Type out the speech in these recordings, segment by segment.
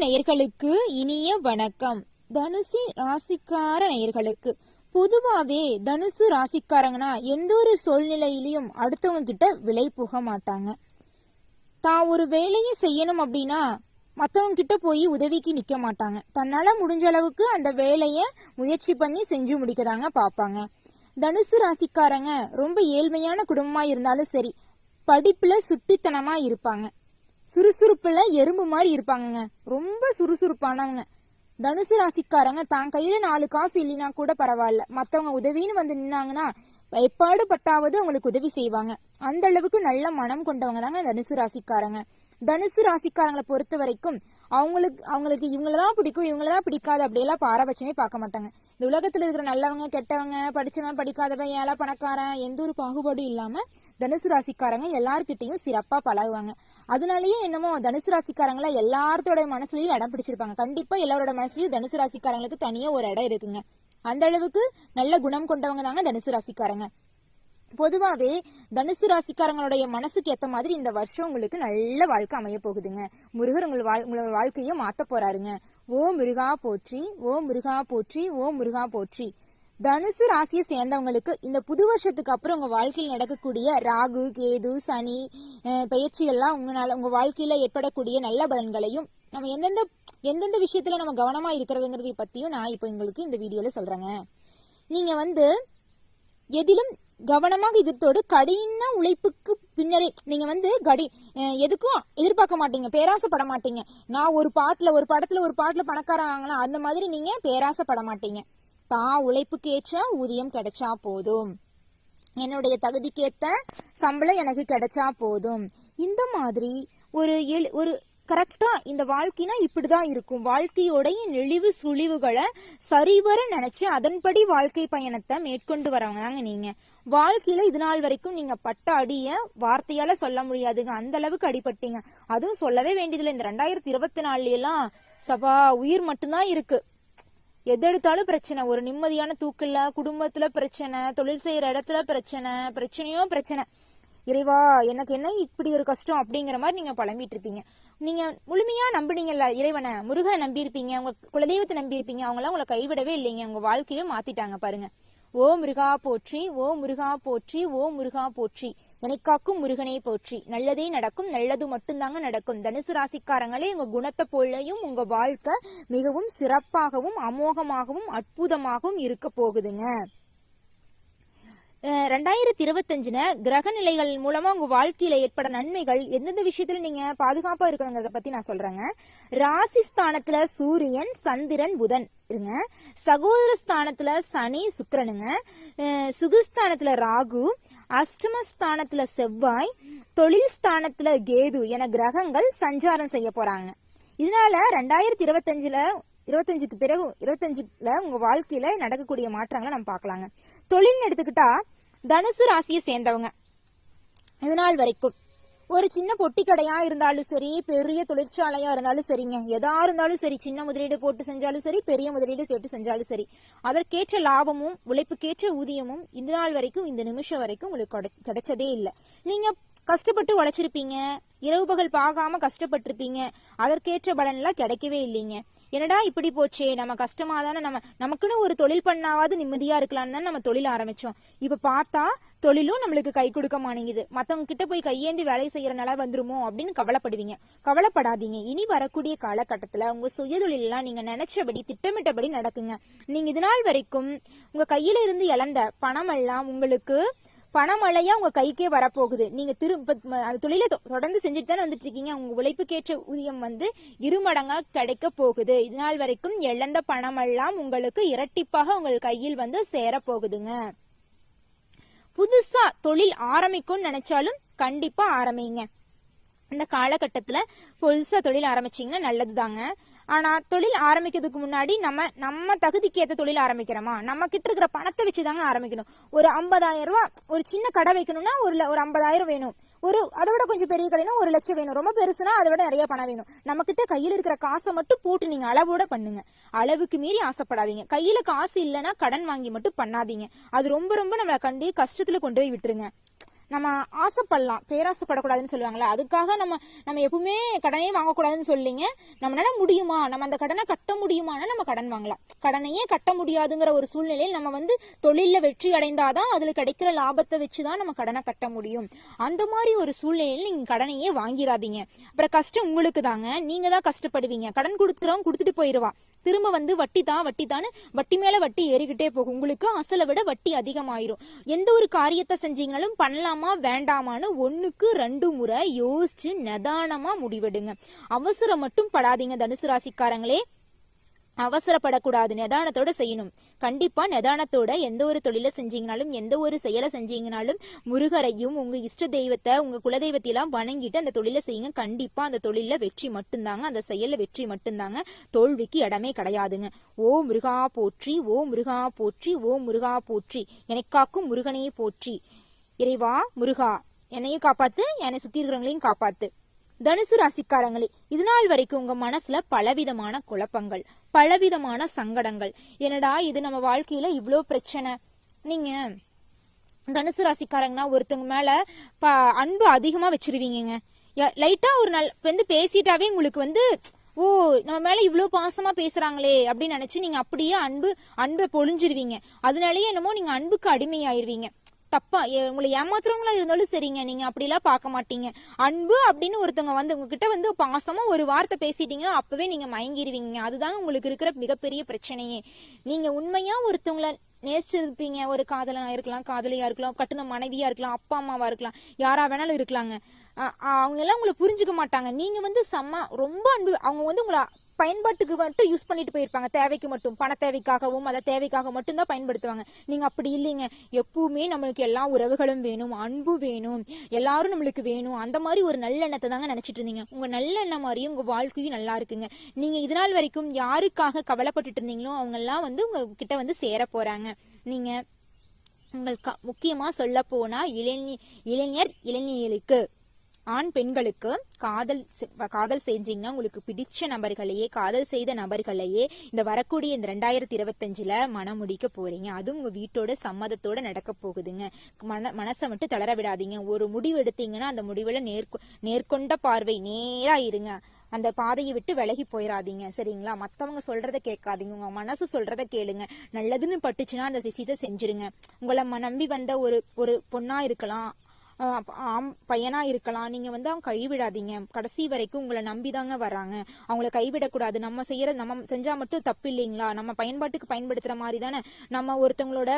நேயர்களுக்கு இனிய வணக்கம். தனுசு ராசிக்கார நேயர்களுக்கு. பொதுவாவே தனுசு ராசிக்காரங்கன்னா எந்த ஒரு சூழ்நிலையிலையும் அடுத்தவங்க கிட்ட விலை போக மாட்டாங்க. தான் ஒரு வேலையை செய்யணும் அப்படின்னா மற்றவங்க கிட்ட போய் உதவிக்கு நிற்க மாட்டாங்க. தன்னால் முடிஞ்ச அளவுக்கு அந்த வேலையை முயற்சி பண்ணி செஞ்சு முடிக்கதாங்க பார்ப்பாங்க. தனுசு ராசிக்காரங்க ரொம்ப ஏழ்மையான குடும்பமாக இருந்தாலும் சரி படிப்பில் சுட்டித்தனமாக இருப்பாங்க. சுறுசுறுப்புல எறும்பு மாதிரி இருப்பாங்கங்க. ரொம்ப சுறுசுறுப்பானவங்க. தனுசு ராசிக்காரங்க தான் கையில நாலு காசு இல்லைனா கூட பரவாயில்ல. மத்தவங்க உதவின்னு வந்து நின்னாங்கன்னா எப்பாடு பட்டாவது அவங்களுக்கு உதவி செய்வாங்க. அந்த அளவுக்கு நல்ல மனம் கொண்டவங்க தாங்க தனுசு ராசிக்காரங்க. தனுசு ராசிக்காரங்களை பொறுத்த வரைக்கும் அவங்களுக்கு அவங்களுக்கு இவங்களதான் பிடிக்கும் இவங்களதான் பிடிக்காது அப்படியெல்லாம் பாரபட்சமே பார்க்க மாட்டாங்க. இந்த உலகத்தில் இருக்கிற நல்லவங்க கெட்டவங்க படிச்சவன் படிக்காதவன் ஏழை பணக்காரன் எந்த ஒரு பாகுபாடும் இல்லாமல் தனுசு ராசிக்காரங்க எல்லார்கிட்டையும் சிறப்பாக பழகுவாங்க. அதனாலயே என்னமோ தனுசு ராசிக்காரங்களா எல்லார்த்தோட மனசுலயும் இடம் பிடிச்சிருப்பாங்க. கண்டிப்பா எல்லாரோட மனசுலயும் தனுசு ராசிக்காரங்களுக்கு தனியா ஒரு இடம் இருக்குங்க. அந்த அளவுக்கு நல்ல குணம் கொண்டவங்க தாங்க தனுசு ராசிக்காரங்க. பொதுவாகவே தனுசு ராசிக்காரங்களுடைய மனசுக்கு ஏற்ற மாதிரி இந்த வருஷம் உங்களுக்கு நல்ல வாழ்க்கை அமைய போகுதுங்க. முருகர் உங்கள் வாழ் உங்களோட வாழ்க்கையை மாற்ற போறாருங்க. ஓ முருகா போற்றி ஓ முருகா போற்றி ஓ முருகா போற்றி. தனுசு ராசியை சேர்ந்தவங்களுக்கு இந்த புது வருஷத்துக்கு அப்புறம் உங்கள் வாழ்க்கையில் நடக்கக்கூடிய ராகு கேது சனி பயிற்சிகள்லாம் உங்களால் உங்கள் வாழ்க்கையில் ஏற்படக்கூடிய நல்ல பலன்களையும் நம்ம எந்தெந்த எந்தெந்த விஷயத்தில் நம்ம கவனமாக இருக்கிறதுங்கிறதை பற்றியும் நான் இப்போ உங்களுக்கு இந்த வீடியோவில் சொல்கிறேங்க நீங்கள் வந்து எதிலும் கவனமாக இதத்தோடு கடின உழைப்புக்கு பின்னரே நீங்க வந்து கடி எதுக்கும் எதிர்பார்க்க மாட்டீங்க பேராசைப்பட மாட்டீங்க. நான் ஒரு பாட்டில் ஒரு படத்துல ஒரு பாட்டில் பணக்காரன் வாங்கலாம் அந்த மாதிரி நீங்க பேராசைப்பட மாட்டீங்க. தான் உழைப்புக்கு ஏற்ற ஊதியம் கிடைச்சா போதும். என்னுடைய தகுதிக்கேத்த சம்பளம் எனக்கு கிடைச்சா போதும். இந்த மாதிரி ஒரு எழு ஒரு கரெக்டா இந்த வாழ்க்கைனா இப்படிதான் இருக்கும். வாழ்க்கையோடைய நெளிவு சுழிவுகளை சரிவர நினைச்சு அதன்படி வாழ்க்கை பயணத்தை மேற்கொண்டு வரவங்க தாங்க நீங்க. வாழ்க்கையில இது நாள் வரைக்கும் நீங்க பட்ட அடிய வார்த்தையால சொல்ல முடியாதுங்க. அந்த அளவுக்கு அடிபட்டீங்க. அதுவும் சொல்லவே வேண்டியதில்லை. இந்த ரெண்டாயிரத்தி இருபத்தி நாலுல எல்லாம் சபா உயிர் மட்டும்தான் இருக்கு. எதெடுத்தாலும் எடுத்தாலும் பிரச்சனை. ஒரு நிம்மதியான தூக்கில் குடும்பத்துல பிரச்சனை தொழில் செய்யற இடத்துல பிரச்சனை பிரச்சனையோ பிரச்சனை. இறைவா எனக்கு என்ன இப்படி ஒரு கஷ்டம் அப்படிங்கிற மாதிரி நீங்க புலம்பிட்டு இருப்பீங்க. நீங்க முழுமையா நம்பினீங்கல்ல இறைவனை. முருகனை நம்பியிருப்பீங்க உங்க குலதெய்வத்தை நம்பியிருப்பீங்க. அவங்களாம் உங்களை கைவிடவே இல்லைங்க. உங்க வாழ்க்கையே மாத்திட்டாங்க பாருங்க. ஓ முருகா போற்றி ஓ முருகா போற்றி ஓ முருகா போற்றி. நினைக்காக்கும் முருகனை போற்றி. நல்லதே நடக்கும் நல்லது மட்டும்தாங்க நடக்கும். தனுசு ராசிக்காரங்களே உங்க குணத்தை போலையும் உங்க வாழ்க்கை மிகவும் சிறப்பாகவும் அமோகமாகவும் அற்புதமாகவும் இருக்க போகுதுங்க. ரெண்டாயிரத்தி இருபத்தஞ்சுல கிரக நிலைகள் மூலமா உங்க வாழ்க்கையில ஏற்பட நன்மைகள் எந்தெந்த விஷயத்துல நீங்க பாதுகாப்பா இருக்கணுங்கிறத பத்தி நான் சொல்றேங்க. ராசி ஸ்தானத்துல சூரியன் சந்திரன் புதன் இருங்க. சகோதர ஸ்தானத்துல சனி சுக்கரனுங்க. அஹ் சுகஸ்தானத்துல ராகு. அஷ்டமஸ்தானத்துல செவ்வாய் தொழில் ஸ்தானத்துல கேது என கிரகங்கள் சஞ்சாரம் செய்ய போறாங்க. இதனால ரெண்டாயிரத்தி இருபத்தஞ்சுல இருபத்தஞ்சுக்கு பிறகு இருபத்தஞ்சுல உங்க வாழ்க்கையில நடக்கக்கூடிய மாற்றங்களை நம்ம பார்க்கலாங்க. தொழில்னு எடுத்துக்கிட்டா தனுசு ராசியை சேர்ந்தவங்க. இது நாள் வரைக்கும். ஒரு சின்ன பொட்டி கடையா இருந்தாலும் சரி பெரிய தொழிற்சாலையா இருந்தாலும் சரிங்க. எதா இருந்தாலும் சரி சின்ன முதலீடு போட்டு செஞ்சாலும் சரி பெரிய முதலீடு போட்டு செஞ்சாலும் சரி. அதற்கேற்ற லாபமும் உழைப்புக்கேற்ற ஊதியமும் இந்த நாள் வரைக்கும் இந்த நிமிஷம் வரைக்கும் உங்களுக்கு கிடைச்சதே இல்லை. நீங்க கஷ்டப்பட்டு உழைச்சிருப்பீங்க இரவு பகல் பார்க்காம கஷ்டப்பட்டிருப்பீங்க அதற்கேற்ற பலன்லாம் கிடைக்கவே இல்லைங்க. என்னடா இப்படி போச்சே நம்ம கஷ்டமா தானே நம்ம நமக்குன்னு ஒரு தொழில் பண்ணாவது நிம்மதியா இருக்கலாம்னு தான் நம்ம தொழில் ஆரம்பிச்சோம். இப்ப பார்த்தா தொழிலும் நம்மளுக்கு கை கொடுக்க மாட்டேங்குது. மற்றவங்க கிட்ட போய் கையேந்தி வேலை செய்யற நிலை வந்துருமோ அப்படின்னு கவலைப்படுவீங்க. கவலைப்படாதீங்க. இனி வரக்கூடிய காலகட்டத்துல உங்க சுயதொழிலெல்லாம் நீங்க நினைச்சபடி திட்டமிட்டபடி நடக்குங்க. நீங்க இது நாள் வரைக்கும் உங்க கையில இருந்து இழந்த பணம் எல்லாம் உங்களுக்கு பணமழையா உங்க கைக்கே வரப்போகுது. நீங்க திரும்ப அந்த தொழிலை தொ- தொடர்ந்து செஞ்சுட்டு தானே வந்துட்டு இருக்கீங்க உங்க உழைப்புக்கேற்ற ஊதியம் வந்து இருமடங்கா கிடைக்க போகுது. இதனால் வரைக்கும் இழந்த பணமெல்லாம் உங்களுக்கு இரட்டிப்பாக உங்கள் கையில் வந்து சேர போகுதுங்க புதுசா தொழில் ஆரம்பிக்கும்னு நினைச்சாலும் கண்டிப்பா ஆரம்பிங்க. இந்த காலகட்டத்துல புதுசா தொழில் ஆரம்பிச்சீங்கன்னா நல்லதுதாங்க. ஆனால் தொழில் ஆரம்பிக்கிறதுக்கு முன்னாடி நம்ம நம்ம தகுதிக்கு ஏற்ற தொழில் ஆரம்பிக்கிறோமா? நம்ம கிட்ட இருக்கிற பணத்தை வச்சு தாங்க ஆரம்பிக்கணும். ஒரு ஐம்பதாயிரம் ரூபா ஒரு சின்ன கடை வைக்கணும்னா ஒரு ஒரு ஐம்பதாயிரம் வேணும். ஒரு அதை விட கொஞ்சம் பெரிய கடைனா ஒரு லட்சம் வேணும். ரொம்ப பெருசுனா அதை விட நிறைய பணம் வேணும். நம்ம கிட்ட இருக்கிற காசை மட்டும் போட்டு நீங்க அளவோட பண்ணுங்க. அளவுக்கு மீறி ஆசைப்படாதீங்க. கையில காசு இல்லைன்னா கடன் வாங்கி மட்டும் பண்ணாதீங்க. அது ரொம்ப ரொம்ப நம்மளை கண்டு கஷ்டத்துல கொண்டு போய் விட்டுருங்க. நம்ம ஆசைப்படலாம். பேராசைப்படக்கூடாதுன்னு சொல்லுவாங்கல்ல அதுக்காக நம்ம நம்ம எப்பவுமே கடனே வாங்கக்கூடாதுன்னு சொல்லிங்க. நம்மளால முடியுமா? நம்ம அந்த கடனை கட்ட முடியுமானா நம்ம கடன் வாங்கலாம். கடனையே கட்ட முடியாதுங்கிற ஒரு சூழ்நிலையில் நம்ம வந்து தொழிலில் வெற்றி அடைந்தாதான் அதில் கிடைக்கிற லாபத்தை வச்சு தான் நம்ம கடனை கட்ட முடியும். அந்த மாதிரி ஒரு சூழ்நிலையில் நீங்கள் கடனையே வாங்கிடாதீங்க அப்புறம் கஷ்டம் உங்களுக்கு தாங்க நீங்கள் தான் கஷ்டப்படுவீங்க. கடன் கொடுத்துறவங்க கொடுத்துட்டு போயிடுவா திரும்ப வந்து வட்டி தான் வட்டி தான் வட்டி மேல வட்டி ஏறிக்கிட்டே போகும். உங்களுக்கு அசலை விட வட்டி அதிகமாயிரும். எந்த ஒரு காரியத்தை செஞ்சீங்கனாலும் பண்ணலாமா வேண்டாமான்னு ஒண்ணுக்கு ரெண்டு முறை யோசிச்சு நிதானமா முடிவெடுங்க. அவசரம் மட்டும் படாதீங்க தனுசு ராசிக்காரங்களே. அவசரப்படக்கூடாது நிதானத்தோட செய்யணும். கண்டிப்பா நிதானத்தோட எந்த ஒரு தொழிலை செஞ்சீங்கனாலும் எந்த ஒரு செயலை செஞ்சீங்கனாலும் முருகரையும் உங்க இஷ்ட தெய்வத்தை உங்க குலதெய்வத்தையெல்லாம் வணங்கிட்டு அந்த தொழிலை செய்யுங்க. கண்டிப்பா அந்த தொழில வெற்றி மட்டும்தாங்க அந்த செயல வெற்றி மட்டும்தாங்க. தோல்விக்கு இடமே கிடையாதுங்க. ஓ முருகா போற்றி ஓ முருகா போற்றி ஓ முருகா போற்றி. எனக்காக்கும் முருகனையே போற்றி. இறைவா முருகா என்னையும் காப்பாத்து என்னை சுத்தி இருக்கிறவங்களையும் காப்பாத்து. தனுசு ராசிக்காரங்களே இது நாள் வரைக்கும் உங்க மனசுல பலவிதமான குழப்பங்கள். பலவிதமான சங்கடங்கள். என்னடா இது நம்ம வாழ்க்கையில இவ்வளோ பிரச்சனை? நீங்க தனுசு ராசிக்காரங்கன்னா ஒருத்தவங்க மேல ப அன்பு அதிகமா வச்சிருவீங்க லைட்டா ஒரு நாள் வந்து பேசிட்டாவே உங்களுக்கு வந்து ஓ நம்ம மேல இவ்வளோ பாசமா பேசுறாங்களே அப்படின்னு நினைச்சு நீங்க அப்படியே அன்பு அன்பை பொழிஞ்சிருவீங்க. அதனாலயே என்னமோ நீங்க அன்புக்கு அடிமையாயிருவீங்க. தப்பா ஏ- உங்களை ஏமாத்துறவங்களா இருந்தாலும் சரிங்க. நீங்க அப்படிலாம் பார்க்க மாட்டீங்க. அன்பு அப்படின்னு ஒருத்தவங்க வந்து உங்ககிட்ட வந்து பாசமா ஒரு வார்த்தை பேசிட்டீங்கன்னா அப்பவே நீங்க மயங்கிடுவீங்க அதுதான் உங்களுக்கு இருக்கிற மிகப்பெரிய பிரச்சனையே. நீங்க உண்மையா ஒருத்தவங்கள நேசிச்சிருப்பீங்க. ஒரு காதலனா இருக்கலாம் காதலியா இருக்கலாம் கட்டுன மனைவியா இருக்கலாம் அப்பா அம்மாவா இருக்கலாம் யாரா வேணாலும் இருக்கலாங்க. அவங்க எல்லாம் உங்களை புரிஞ்சுக்க மாட்டாங்க. நீங்க வந்து செம்ம ரொம்ப அன்பு அவங்க வந்து உங்களை பயன்பாட்டுக்கு மட்டும் யூஸ் பண்ணிட்டு போயிருப்பாங்க. தேவைக்கு மட்டும். பண தேவைக்காகவும் அதை தேவைக்காக மட்டும்தான் பயன்படுத்துவாங்க. நீங்க அப்படி இல்லைங்க. எப்பவுமே நம்மளுக்கு எல்லா உறவுகளும் வேணும் அன்பு வேணும் எல்லாரும் நம்மளுக்கு வேணும். அந்த மாதிரி ஒரு நல்லெண்ணத்தை தாங்க நினைச்சிட்டு இருந்தீங்க. உங்க நல்லெண்ணம் மாதிரியும் உங்க வாழ்க்கையும் நல்லா இருக்குங்க. நீங்க இது நாள் வரைக்கும் யாருக்காக கவலைப்பட்டுட்டு இருந்தீங்களோ அவங்க எல்லாம் வந்து உங்க கிட்ட வந்து சேர போறாங்க. நீங்க உங்கள் க- முக்கியமா சொல்ல போனா இளைஞர் இளைஞர் இளைஞர்களுக்கு ஆண் பெண்களுக்கு காதல் செ- காதல் செஞ்சீங்கன்னா உங்களுக்கு பிடிச்ச நபர்களையே காதல் செய்த நபர்களையே இந்த வரக்கூடிய இந்த ரெண்டாயிரத்தி இருபத்தஞ்சுல மனம் முடிக்க போறீங்க. அதுவும் உங்க வீட்டோட சம்மதத்தோட நடக்க போகுதுங்க. மன மனசை மட்டும் தளர விடாதீங்க. ஒரு முடிவு எடுத்தீங்கன்னா அந்த முடிவுல நேர்கொ நேர்கொண்ட பார்வை நேரா இருங்க. அந்த பாதையை விட்டு விலகி போயிடாதீங்க சரிங்களா? மத்தவங்க சொல்றத கேட்காதீங்க. உங்க மனசு சொல்றத கேளுங்க. நல்லதுன்னு பட்டுச்சுன்னா அந்த விஷயத்த செஞ்சிருங்க. உங்களை நம்பி வந்த ஒரு ஒரு பொண்ணா இருக்கலாம். ஆம் பையனா இருக்கலாம். நீங்க வந்து அவங்க கைவிடாதீங்க. கடைசி வரைக்கும் உங்களை நம்பிதாங்க வர்றாங்க அவங்கள கைவிடக்கூடாது. நம்ம செய்யற நம்ம செஞ்சா மட்டும் தப்பு இல்லைங்களா நம்ம பயன்பாட்டுக்கு பயன்படுத்துற மாதிரி தானே? நம்ம ஒருத்தவங்களோட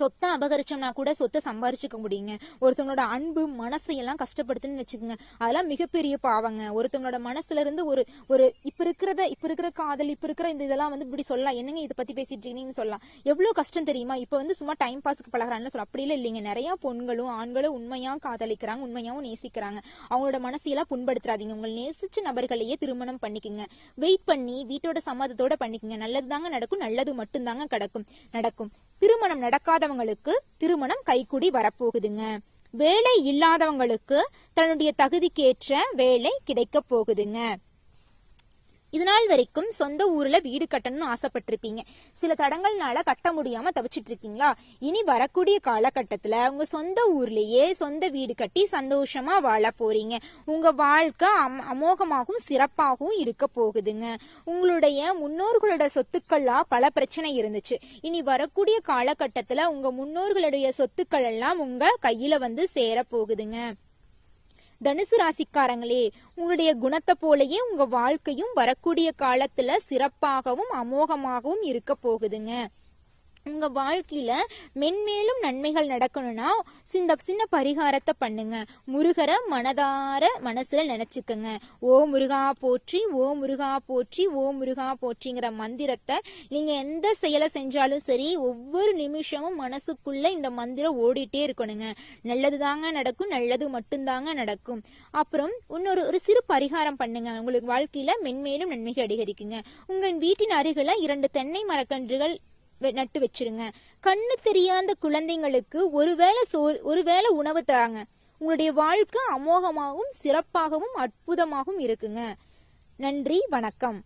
சொத்தை அபகரிச்சோம்னா கூட சொத்தை சம்பாரிச்சுக்க முடியுங்க. ஒருத்தவங்களோட அன்பு மனசையெல்லாம் கஷ்டப்படுத்துன்னு வச்சுக்கோங்க. அதெல்லாம் மிகப்பெரிய பாவங்க. ஒருத்தவங்களோட மனசுல இருந்து ஒரு ஒரு இப்ப இருக்கிறத இப்ப இருக்கிற காதல் இப்ப இருக்கிற இந்த இதெல்லாம் வந்து இப்படி சொல்லலாம். என்னங்க இதை பத்தி பேசிட்டு இருக்கீங்கன்னு சொல்லலாம். எவ்வளவு கஷ்டம் தெரியுமா? இப்ப வந்து சும்மா டைம் பாஸ்க்கு பழகிறான்னு சொல்ல அப்படி இல்லை இல்லைங்க. நிறைய பொண்களும் ஆண்களும் உண்மையா காதலிக்கிறாங்க உண்மையாவும் நேசிக்கிறாங்க. அவங்களோட மனசையெல்லாம் புண்படுத்துறாதீங்க. உங்களை நேசிச்ச நபர்களையே திருமணம் பண்ணிக்கோங்க. வெயிட் பண்ணி வீட்டோட சம்மதத்தோட பண்ணிக்கோங்க. நல்லது தாங்க நடக்கும் நல்லது மட்டும்தாங்க கிடக்கும் நடக்கும். திருமணம் நடக்காத இல்லாதவங்களுக்கு திருமணம் கைக்குடி வரப்போகுதுங்க. வேலை இல்லாதவங்களுக்கு தன்னுடைய தகுதிக்கேற்ற வேலை கிடைக்க போகுதுங்க. இது நாள் வரைக்கும் சொந்த ஊர்ல வீடு கட்டணும்னு ஆசைப்பட்டிருப்பீங்க. சில தடங்கள்னால கட்ட முடியாம தவிச்சிட்டு இருக்கீங்களா இனி வரக்கூடிய காலகட்டத்துல உங்க சொந்த ஊர்லயே சொந்த வீடு கட்டி சந்தோஷமா வாழ போறீங்க. உங்க வாழ்க்கை அம்- அமோகமாகவும் சிறப்பாகவும் இருக்க போகுதுங்க. உங்களுடைய முன்னோர்களோட சொத்துக்கள்லாம் பல பிரச்சனை இருந்துச்சு. இனி வரக்கூடிய காலகட்டத்துல உங்க முன்னோர்களுடைய சொத்துக்கள் எல்லாம் உங்க கையில வந்து சேர போகுதுங்க. தனுசு ராசிக்காரங்களே உங்களுடைய குணத்தை போலயே உங்க வாழ்க்கையும் வரக்கூடிய காலத்துல சிறப்பாகவும் அமோகமாகவும் இருக்க போகுதுங்க. உங்கள் வாழ்க்கையில் மென்மேலும் நன்மைகள் நடக்கணும்னா இந்த சின்ன பரிகாரத்தை பண்ணுங்க. முருகரை மனதார மனசில் நினச்சிக்கோங்க. ஓ முருகா போற்றி ஓ முருகா போற்றி ஓ முருகா போற்றிங்கிற மந்திரத்தை நீங்கள் எந்த செயலை செஞ்சாலும் சரி ஒவ்வொரு நிமிஷமும் மனசுக்குள்ளே இந்த மந்திரம் ஓடிட்டே இருக்கணுங்க. நல்லது தாங்க நடக்கும் நல்லது மட்டும்தாங்க நடக்கும். அப்புறம் இன்னொரு ஒரு சிறு பரிகாரம் பண்ணுங்க. உங்களுக்கு வாழ்க்கையில் மென்மேலும் நன்மைகள் அதிகரிக்குங்க. உங்கள் வீட்டின் அருகில் இரண்டு தென்னை மரக்கன்றுகள் நட்டு வச்சிருங்க. கண்ணு தெரியாத குழந்தைங்களுக்கு ஒருவேளை சோறு ஒருவேளை உணவு தாங்க. உங்களுடைய வாழ்க்கை அமோகமாகவும் சிறப்பாகவும் அற்புதமாகவும் இருக்குங்க. நன்றி வணக்கம்.